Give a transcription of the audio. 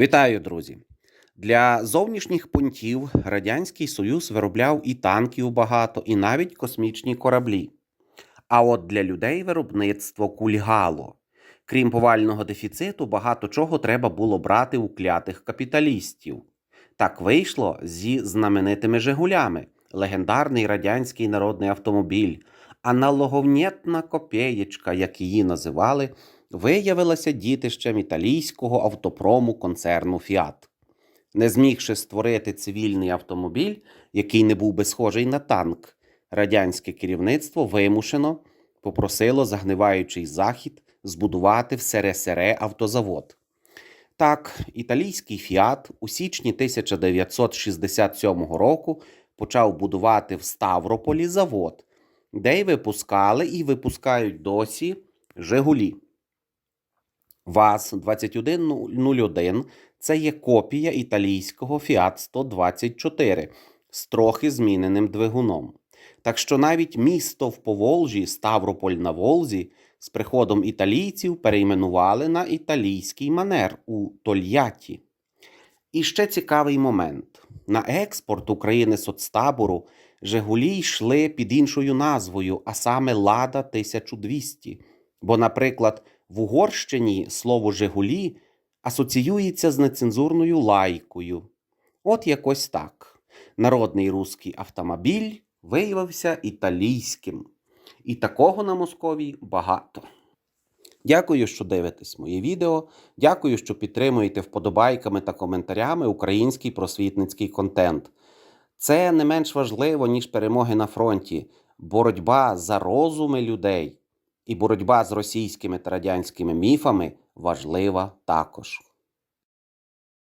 Вітаю, друзі! Для зовнішніх пунктів Радянський Союз виробляв і танків багато, і навіть космічні кораблі. А от для людей виробництво кульгало. Крім повального дефіциту, багато чого треба було брати у клятих капіталістів. Так вийшло зі знаменитими Жигулями, легендарний радянський народний автомобіль, аналоговнєтна копеєчка, як її називали, виявилася дітищем італійського автопрому концерну Фіат. Не змігши створити цивільний автомобіль, який не був би схожий на танк, радянське керівництво вимушено попросило загниваючий захід збудувати в СРСР автозавод. Так, італійський Фіат у січні 1967 року почав будувати в Ставрополі завод, де й випускали і випускають досі Жигулі. ВАЗ-2101 це є копія італійського Fiat 124 з трохи зміненим двигуном. Так що навіть місто в Поволжі Ставрополь на Волзі з приходом італійців перейменували на італійський манер у Тольятті. І ще цікавий момент: на експорт України соцтабору Жигулі йшли під іншою назвою, а саме Лада 1200. Бо, наприклад, в Угорщині слово Жигулі асоціюється з нецензурною лайкою. От якось так. Народний руський автомобіль виявився італійським. І такого на Московії багато. Дякую, що дивитесь моє відео. Дякую, що підтримуєте вподобайками та коментарями український просвітницький контент. Це не менш важливо, ніж перемоги на фронті, боротьба за розуми людей і боротьба з російськими та радянськими міфами важлива також.